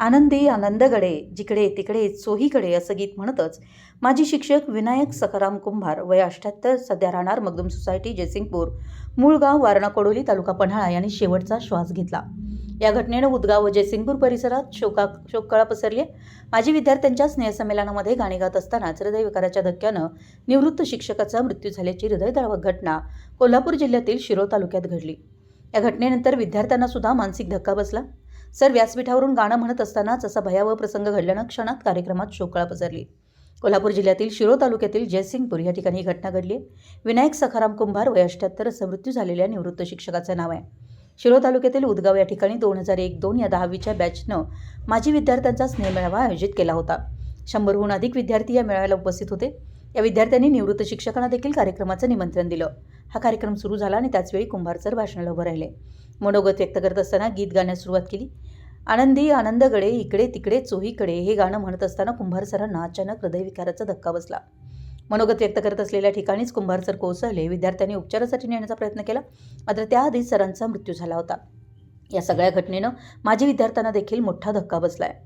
आनंदी आनंदगडे जिकडे तिकडे चोहीकडे असं गीत म्हणतच माजी शिक्षक विनायक सखाराम कुंभार वय अठ्ठ्याहत्तर सध्या राहणार मगदूम सोसायटी जयसिंगपूर मूळ गाव वारणा कोडोली तालुका पन्हाळा यांनी शेवटचा श्वास घेतला. या घटनेनं उदगाव व जयसिंगपूर परिसरात शोका शोककळा पसरली. माजी विद्यार्थ्यांच्या स्नेहसंमेलनामध्ये गाणी गात असतानाच हृदयविकाराच्या धक्क्यानं निवृत्त शिक्षकाचा मृत्यू झाल्याची हृदयद्रावक घटना कोल्हापूर जिल्ह्यातील शिरोळ तालुक्यात घडली. या घटनेनंतर विद्यार्थ्यांना सुद्धा मानसिक धक्का बसला. सर व्यासपीठावरून गाणं म्हणत असतानाच असा भयावह प्रसंग घडल्यानं क्षणात कार्यक्रमात शोकळा पसरली. कोल्हापूर जिल्ह्यातील शिरोळ तालुक्यातील जयसिंगपूर या ठिकाणी ही घटना घडली विनायक सखाराम कुंभार वय अष्ट्याहत्तर असं मृत्यू झालेल्या निवृत्त शिक्षकाचं नाव आहे. शिरोळ तालुक्यातील उदगाव या ठिकाणी दोन हजार एक दोन या दहावीच्या बॅचनं माजी विद्यार्थ्यांचा स्नेहमेळावा आयोजित केला होता. शंभरहून अधिक विद्यार्थी या मेळाव्याला उपस्थित होते. या विद्यार्थ्यांनी निवृत्त शिक्षकांना देखील कार्यक्रमाचं निमंत्रण दिलं. हा कार्यक्रम सुरू झाला आणि त्याचवेळी कुंभार सर भाषणाला उभं राहिले. मनोगत व्यक्त करत असताना गीत गाण्यास सुरुवात केली. आनंदी आनंदगडे इकडे तिकडे चोहीकडे हे गाणं म्हणत असताना कुंभार सरांना अचानक हृदयविकाराचा धक्का बसला. मनोगत व्यक्त करत असलेल्या ठिकाणीच कुंभार सर कोसळले. विद्यार्थ्यांनी उपचारासाठी नेण्याचा प्रयत्न केला मात्र त्याआधीच सरांचा मृत्यू झाला होता. या सगळ्या घटनेनं माजी विद्यार्थ्यांना देखील मोठा धक्का बसला आहे